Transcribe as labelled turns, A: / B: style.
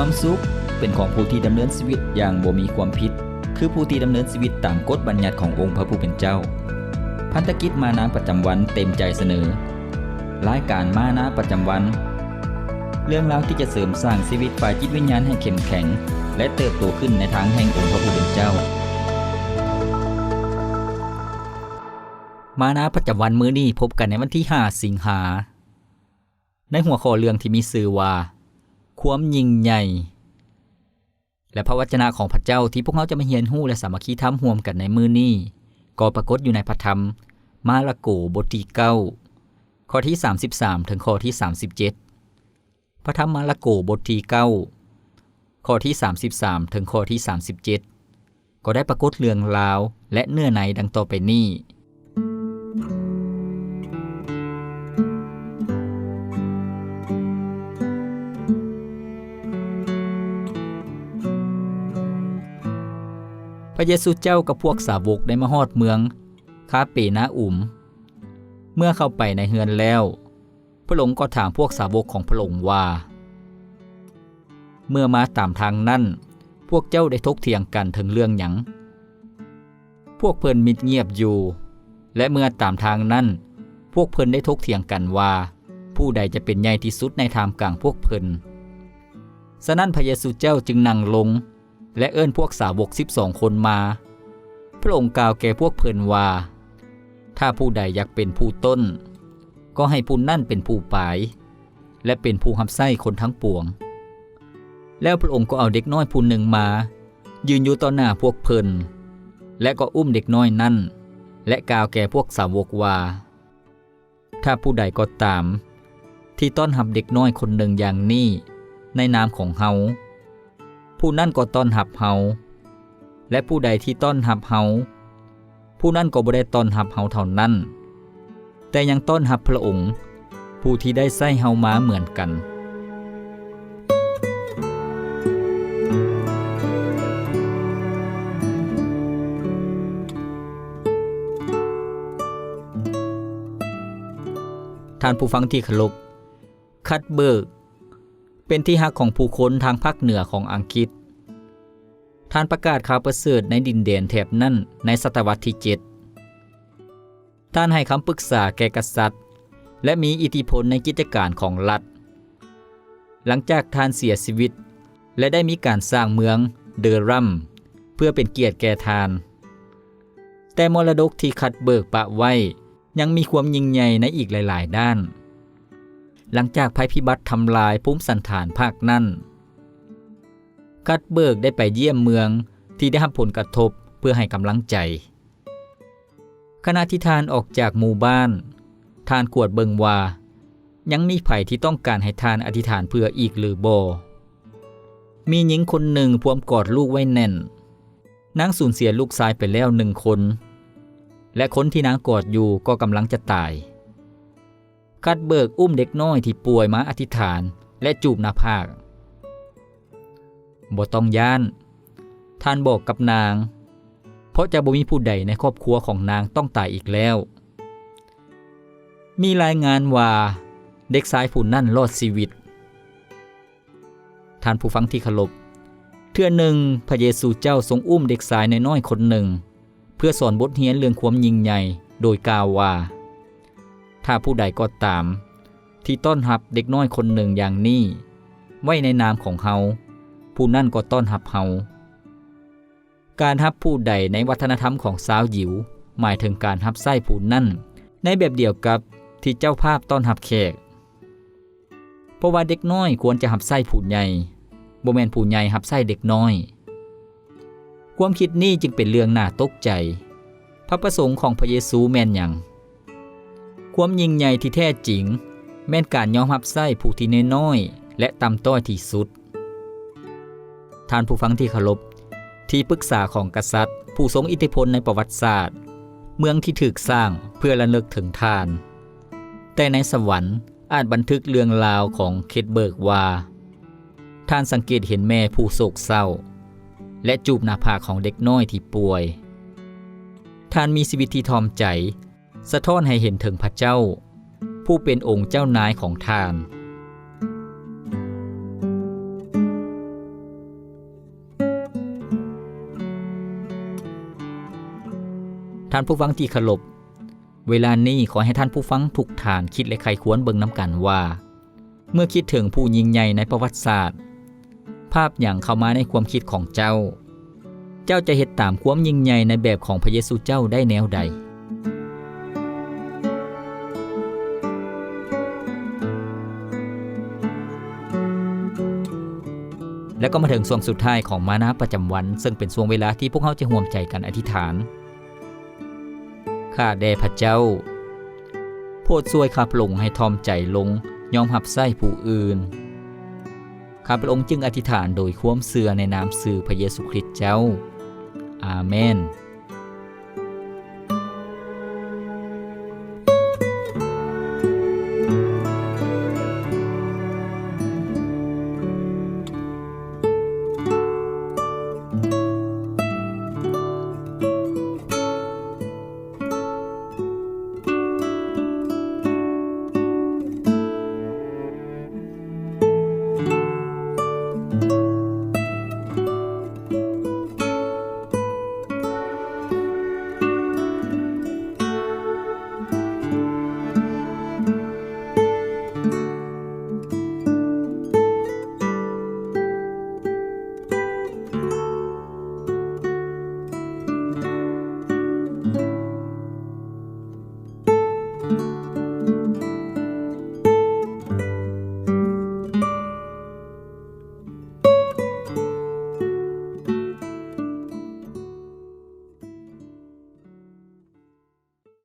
A: ความสุข เป็นของผู้ที่ดำเนินชีวิตอย่างบ่มีความผิด คือผู้ที่ดำเนินชีวิตตามกฎบัญญัติขององค์พระผู้เป็นเจ้า พันธกิจมานาประจำวันเต็มใจเสนอรายการมานาประจำวัน เรื่องราวที่จะเสริมสร้างชีวิตฝ่ายจิตวิญญาณให้เข้มแข็ง และเติบโตขึ้นในทางแห่งองค์พระผู้เป็นเจ้า มานาประจำวันมื้อนี้พบกันในวันที่ 5 สิงหาในหัวข้อเรื่องที่มีชื่อว่า วมยิ่งใหญ่ และพระวจนะของพระเจ้าที่พวกเราจะมาเรียนรู้และสามัคคีทำร่วมกันในมือนี้ก็ปรากฏอยู่ในพระธรรม มาระโกบทที่9ข้อที่ 33 ถึงข้อที่ 37 พระธรรมมาระโกบทที่9ข้อที่ 33 ถึงข้อที่ 37 ก็ได้ปรากฏเรื่องราวและเนื้อในดังต่อไปนี้ พระเยซูเจ้ากับพวกสาวกได้มาฮอดเมืองคาเปนาอุม เมื่อเข้าไปในเฮือนแล้ว พระองค์ก็ถามพวกสาวกของพระองค์ว่า เมื่อมาตามทางนั้นพวกเจ้าได้ทกเถียงกันถึงเรื่องหยัง พวกเพิ่นมิดเงียบอยู่ และเมื่อตามทางนั้นพวกเพิ่นได้ทกเถียงกันว่า ผู้ใดจะเป็นใหญ่ที่สุดในทามกลางพวกเพิ่นฉะนั้นพระเยซูเจ้าจึงนั่งลง และเอิ้นพวกสาวก12คนมา พระองค์กล่าวแก่พวกเพิ่นว่า ถ้าผู้ใดอยากเป็นผู้ต้น ก็ให้ผู้นั่นเป็นผู้ปลาย และเป็นผู้หับไส้คนทั้งปวง แล้วพระองค์ก็เอาเด็กน้อยผู้หนึ่งมา ยืนอยู่ต่อหน้าพวกเพิ่นและก็อุ้มเด็กน้อยนั่น และกล่าวแก่พวกสาวกว่า ถ้าผู้ใดก็ตาม ที่ต้อนรับเด็กน้อยคนหนึ่งอย่างนี้ในนามของเฮา ผู้นั่นก็ต้อนรับเฮาและผู้ใดที่ต้อนรับเฮาผู้นั่นก็บ่ได้ต้อนรับเฮาเท่านั้น แต่ยังต้อนรับพระองค์ ผู้ที่ได้ใส่เฮามาเหมือนกันท่านผู้ฟังที่เคารพคัดเบิก เป็นที่ฮักของผู้คนทางภาคเหนือของอังกฤษ ท่านประกาศข่าวประเสริฐในดินแดนแถบนั้นในศตวรรษที่ 7 ท่านให้คำปรึกษาแก่กษัตริย์ และมีอิทธิพลในกิจการของรัฐ หลังจากท่านเสียชีวิต และได้มีการสร้างเมืองเดอรัมเพื่อเป็นเกียรติแก่ทาน แต่มรดกที่คัดเบิกปะไว้ยังมีความยิ่งใหญ่ในอีกหลาย ๆ ด้าน หลังจากภัยพิบัติทำลายภูมิสันฐานภาคนั้น กัดเบิกได้ไปเยี่ยมเมืองที่ได้รับผลกระทบเพื่อให้กำลังใจ ขณะที่ทานออกจากหมู่บ้าน ทานกวดเบิงว่า ยังมีไผ่ที่ต้องการให้ทานอธิษฐานเพื่ออีกหรือบ่มีหญิงคนหนึ่งพวมกอดลูกไว้แน่น นางสูญเสียลูกชายไปแล้วหนึ่งคน และคนที่นางกอดอยู่ก็กำลังจะตายกัดเบิกอุ้มเด็กน้อยที่ป่วยมาอธิษฐานและจูบหน้าผาก บ่ต้องย่าน ท่านบอกกับนาง เพราะจะบ่มีผู้ใดในครอบครัวของนางต้องตายอีกแล้ว มีรายงานว่าเด็กชายผู้นั่นรอดชีวิต ท่านผู้ฟังที่เคารพเทื่อหนึ่งพระเยซูเจ้าทรงอุ้มเด็กชายน้อยๆคนหนึ่ง เพื่อสอนบทเรียนเรื่องความยิ่งใหญ่โดยกล่าวว่า ถ้าผู้ใดก็ตาม ที่ต้อนรับเด็กน้อยคนหนึ่งอย่างนี้ ไว้ในนามของเฮา ผู้นั่นก็ต้อนรับเฮา การรับผู้ใดในวัฒนธรรมของสาวหยิว หมายถึงการรับไส้ผู้นั่น ในแบบเดียวกับที่เจ้าภาพต้อนรับแขก เพราะว่าเด็กน้อยควรจะรับไส้ผู้ใหญ่บ่แม่นผู้ใหญ่รับไส้เด็กน้อย ความคิดนี้จึงเป็นเรื่องน่าตกใจ พระประสงค์ของพระเยซูแม่นหยังความยิ่งใหญ่ที่แท้จริง แม่นการยอมรับไส้ผู้ที่น้อยและต่ำต้อยที่สุด ท่านผู้ฟังที่เคารพ ที่ปรึกษาของกษัตริย์ ผู้ทรงอิทธิพลในประวัติศาสตร์ เมืองที่ถูกสร้างเพื่อระลึกถึงท่าน แต่ในสวรรค์อาจบันทึกเรื่องราวของเคทเบิร์กว่า ท่านสังเกตเห็นแม่ผู้โศกเศร้า และจูบหน้าผากของเด็กน้อยที่ป่วย ท่านมีชีวิตที่ทอมใจ สะท้อนให้เห็นถึงพระเจ้า ผู้เป็นองค์เจ้านายของท่าน ท่านผู้ฟังที่เคารพเวลานี้ขอให้ท่านผู้ฟังทุกฐานคิดและใครควรเบิ่งน้ำกันว่า เมื่อคิดถึงผู้ยิ่งใหญ่ในประวัติศาสตร์ ภาพอย่างเข้ามาในความคิดของเจ้า เจ้าจะเฮ็ดตามความยิ่งใหญ่ในแบบของพระเยซูเจ้าได้แนวใดแล้วก็มาถึงช่วงสุดท้ายของมานาประจำวัน ซึ่งเป็นช่วงเวลาที่พวกเขาจะห่วมใจกันอธิษฐาน ข้าแด่พระเจ้า โพดช่วยข้าพระองค์ให้ทอมใจลงยอมหับไส้ผู้อื่น ข้าพระองค์จึงอธิษฐานโดยความเสื่อในนามสื่อพระเยซูคริสต์เจ้า อาเมน